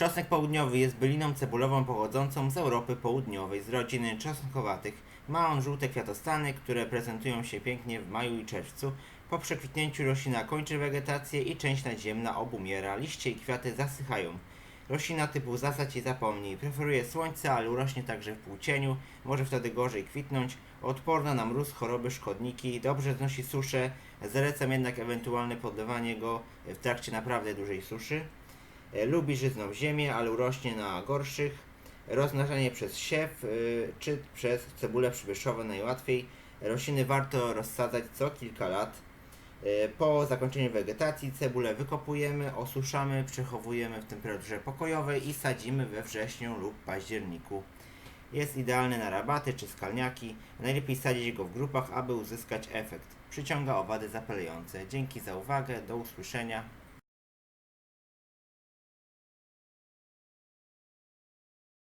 Czosnek południowy jest byliną cebulową pochodzącą z Europy Południowej, z rodziny czosnkowatych. Ma on żółte kwiatostany, które prezentują się pięknie w maju i czerwcu. Po przekwitnięciu roślina kończy wegetację i część nadziemna obumiera, liście i kwiaty zasychają. Roślina typu zasadź i zapomnij. Preferuje słońce, ale urośnie także w półcieniu. Może wtedy gorzej kwitnąć. Odporna na mróz, choroby, szkodniki. Dobrze znosi suszę. Zalecam jednak ewentualne podlewanie go w trakcie naprawdę dużej suszy. E, Lubi żyzną ziemię, ale urośnie na gorszych. Rozmnażanie przez siew y, czy przez cebulę przybyszową najłatwiej. Rośliny warto rozsadzać co kilka lat. E, Po zakończeniu wegetacji cebulę wykopujemy, osuszamy, przechowujemy w temperaturze pokojowej i sadzimy we wrześniu lub październiku. Jest idealny na rabaty czy skalniaki. Najlepiej sadzić go w grupach, aby uzyskać efekt. Przyciąga owady zapalające. Dzięki za uwagę, do usłyszenia.